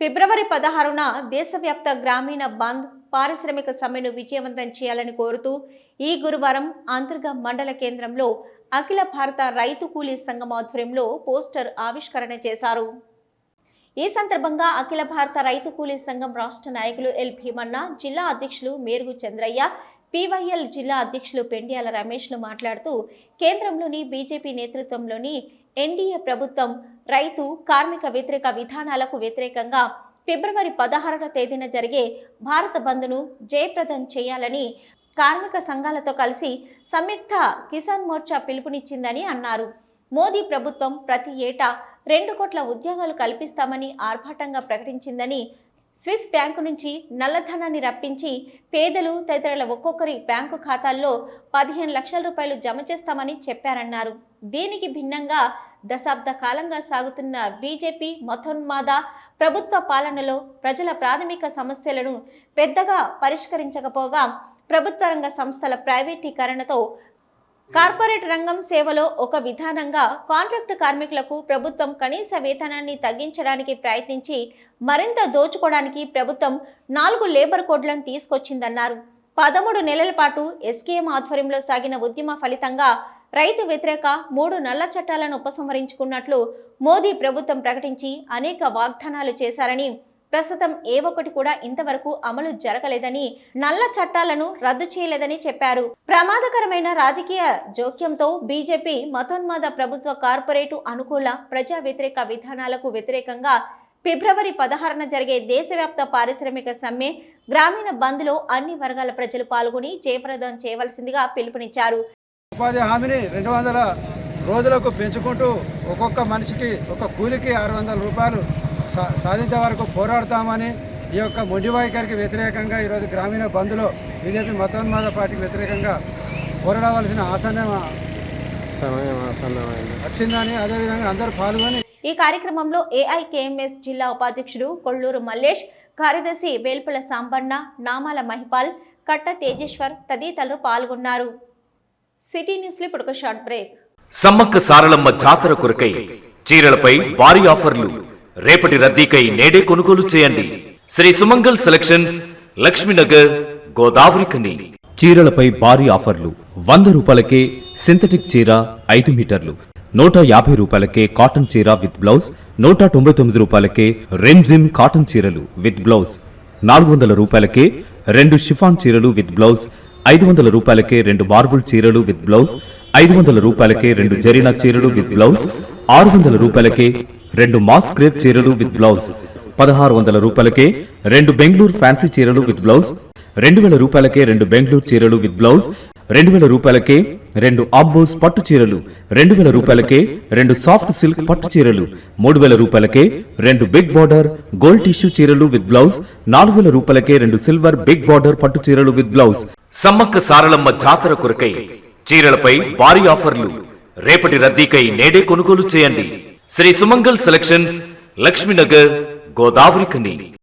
ఫిబ్రవరి పదహారున దేశవ్యాప్త గ్రామీణ బంద్ పారిశ్రామిక సమ్మెను విజయవంతం చేయాలని కోరుతూ ఈ గురువారం అంతర్గా మండల కేంద్రంలో అఖిల భారత రైతు కూలీ సంఘం ఆధ్వర్యంలో పోస్టర్ ఆవిష్కరణ చేశారు. ఈ సందర్భంగా అఖిల భారత రైతు కూలీ సంఘం రాష్ట్ర నాయకులు ఎల్ భీమన్న జిల్లా అధ్యక్షులు మేరుగు చంద్రయ్య పీవైఎల్ జిల్లా అధ్యక్షులు పెండియాల రమేష్లు మాట్లాడుతూ కేంద్రంలోని బీజేపీ నేతృత్వంలోని ఎన్డీఏ ప్రభుత్వం రైతు కార్మిక వ్యతిరేక విధానాలకు వ్యతిరేకంగా ఫిబ్రవరి పదహారవ తేదీన జరిగే భారత బంద్ను జయప్రదం చేయాలని కార్మిక సంఘాలతో కలిసి సంయుక్త కిసాన్ మోర్చా పిలుపునిచ్చిందని అన్నారు. మోదీ ప్రభుత్వం ప్రతి ఏటా రెండు కోట్ల ఉద్యోగాలు కల్పిస్తామని ఆర్భాటంగా ప్రకటించిందని స్విస్ బ్యాంకు నుంచి నల్లధనాన్ని రప్పించి పేదలు తదితరుల ఒక్కొక్కరి బ్యాంకు ఖాతాల్లో పదిహేను లక్షల రూపాయలు జమ చేస్తామని చెప్పారన్నారు. దీనికి భిన్నంగా దశాబ్ద కాలంగా సాగుతున్న బీజేపీ మతోన్మాద ప్రభుత్వ పాలనలో ప్రజల ప్రాథమిక సమస్యలను పెద్దగా పరిష్కరించకపోగా ప్రభుత్వ రంగ సంస్థల ప్రైవేటీకరణతో కార్పొరేట్ రంగం సేవలో ఒక విధానంగా కాంట్రాక్టు కార్మికులకు ప్రభుత్వం కనీస వేతనాన్ని తగ్గించడానికి ప్రయత్నించి మరింత దోచుకోవడానికి ప్రభుత్వం నాలుగు లేబర్ కోడ్లను తీసుకొచ్చిందన్నారు. పదమూడు నెలల పాటు ఎస్కేఎం ఆధ్వర్యంలో సాగిన ఉద్యమ ఫలితంగా రైతు వ్యతిరేక మూడు నల్ల చట్టాలను ఉపసంహరించుకున్నట్లు మోదీ ప్రభుత్వం ప్రకటించి అనేక వాగ్దానాలు చేశారని ప్రస్తుతం ఏ ఒక్కటి కూడా ఇంతవరకు అమలు జరగలేదని నల్ల చట్టాలను రద్దు చేయలేదని చెప్పారు. ప్రమాదకరమైన రాజకీయ జోక్యంతో బీజేపీ మతోన్మాద ప్రభుత్వ కార్పొరేటు అనుకూల ప్రజా వ్యతిరేక విధానాలకు వ్యతిరేకంగా ఫిబ్రవరి పదహారున జరిగే దేశవ్యాప్త పారిశ్రామిక సమ్మె గ్రామీణ బంద్లో అన్ని వర్గాల ప్రజలు పాల్గొని జయప్రదం చేయవలసిందిగా పిలుపునిచ్చారు. ఉపాధి హామీని రెండు వందల రోజులకు పెంచుకుంటూ ఒక్కొక్క మనిషికి ఒక కూలికి ఆరు వందల రూపాయలు సాధించే వరకు పోరాడతామని ఈ యొక్క మొండి వైఖరికి వ్యతిరేకంగా ఈరోజు గ్రామీణ బంద్లో బీజేపీ మతోన్మాద పార్టీకి వ్యతిరేకంగా పోరాడవలసిన ఆసనం వచ్చిందని అదేవిధంగా అందరూ పాల్గొని ఈ కార్యక్రమంలో ఏఐకేఎంఎస్ జిల్లా ఉపాధ్యక్షుడు కొల్లూరు మల్లేష్ కార్యదర్శి వేల్పుల సాంబన్న నామాల మహిపాల్ కట్ట తేజేశ్వర్ తదితరులు పాల్గొన్నారు. సిటీ న్యూస్లో ఇప్పుడు ఒక షార్ట్ బ్రేక్. సమ్మక్క సారలమ్మ జాతర కొరకై చీరలపై భారీ ఆఫర్లు. రేపటి రద్దీకై నేడే కొనుగోలు చేయండి. శ్రీ సుమంగల్ సెలక్షన్స్ లక్ష్మీనగర్ గోదావరి కని. చీరలపై భారీ ఆఫర్లు. వంద రూపాయలకే సింథటిక్ చీర ఐదు మీటర్లు. నూట యాభై రూపాయలకే కాటన్ చీర విత్ బ్లౌజ్. నూట తొంభై తొమ్మిది రూపాయలకే రెమ్జిమ్ కాటన్ చీరలు విత్ బ్లౌజ్. నాలుగు వందల రూపాయలకే రెండు షిఫాన్ చీరలు విత్ బ్లౌజ్. ఐదు వందల రూపాయలకే రెండు మార్బుల్ చీరలు విత్ బ్లౌజ్. ఐదు వందల రూపాయలకే రెండు జరీనా చీరలు విత్ బ్లౌజ్. ఆరు వందల రూపాయలకే రెండు మాస్ క్రేప్ చీరలు విత్ బ్లౌజ్ పదహారు వందల రూపాయలకే రెండు బెంగళూరు ఫ్యాన్సీ చీరలు విత్ బ్లౌజ్ రెండు వేల రూపాయలకే రెండు బెంగళూరు చీరలు విత్ బ్లౌజ్ రెండు వేల రూపాయలకే రెండు ఆంబోస్ పట్టు చీరలు. రెండు వేల రూపాయలకే రెండు సాఫ్ట్ సిల్క్ పట్టు చీరలు. మూడు వేల రూపాయలకే రెండు బిగ్ బార్డర్ గోల్డ్ టిష్యూ చీరలు విత్ బ్లౌజ్ నాలుగు వేల రూపాయలకే రెండు సిల్వర్ బిగ్ బార్డర్ పట్టు చీరలు విత్ బ్లౌజ్ సమ్మక్క సారలమ్మ జాతర కొరకై చీరలపై భారీ ఆఫర్లు. రేపటి రద్దీకై నేడే కొనుగోలు చేయండి. శ్రీ సుమంగల్ సెలక్షన్స్ లక్ష్మీనగర్ గోదావరి కని